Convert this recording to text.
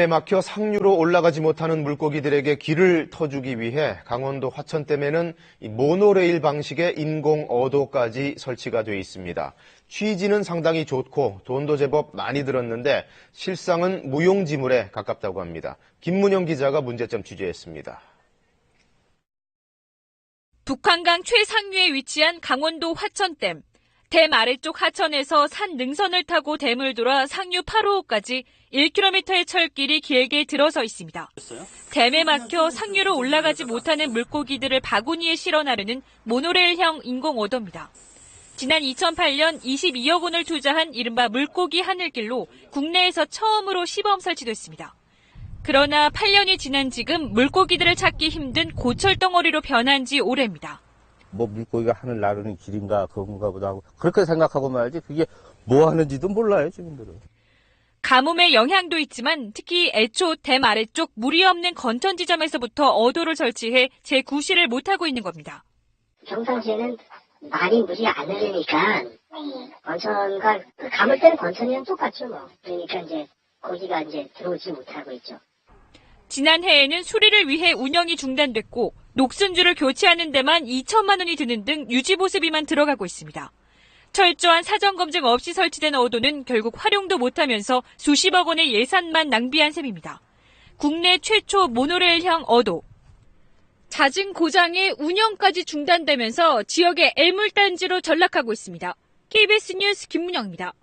에 막혀 상류로 올라가지 못하는 물고기들에게 길을 터주기 위해 강원도 화천댐에는 이 모노레일 방식의 인공 어도까지 설치가 되어 있습니다. 취지는 상당히 좋고 돈도 제법 많이 들었는데 실상은 무용지물에 가깝다고 합니다. 김문영 기자가 문제점 취재했습니다. 북한강 최상류에 위치한 강원도 화천댐. 댐 아래쪽 하천에서 산 능선을 타고 댐을 돌아 상류 8호까지 1km의 철길이 길게 들어서 있습니다. 댐에 막혀 상류로 올라가지 못하는 물고기들을 바구니에 실어 나르는 모노레일형 인공어도입니다. 지난 2008년 22억 원을 투자한 이른바 물고기 하늘길로 국내에서 처음으로 시범 설치됐습니다. 그러나 8년이 지난 지금 물고기들을 찾기 힘든 고철 덩어리로 변한 지 오래입니다. 뭐 물고기가 하늘 나르는 길인가 그런가 보다 하고 그렇게 생각하고 말지 그게 뭐 하는지도 몰라요 지금들은. 가뭄의 영향도 있지만 특히 애초 댐 아래쪽 물이 없는 건천 지점에서부터 어도를 설치해 재구시를 못하고 있는 겁니다. 평상시에는 많이 물이 안 내리니까 건천과 그 감을 때는 건천이랑 똑같죠 뭐. 그러니까 이제 거기가 이제 들어오지 못하고 있죠. 지난해에는 수리를 위해 운영이 중단됐고 녹슨주를 교체하는 데만 2천만 원이 드는 등 유지 보수비만 들어가고 있습니다. 철저한 사전 검증 없이 설치된 어도는 결국 활용도 못하면서 수십억 원의 예산만 낭비한 셈입니다. 국내 최초 모노레일형 어도. 잦은 고장에 운영까지 중단되면서 지역의 애물단지로 전락하고 있습니다. KBS 뉴스 김문영입니다.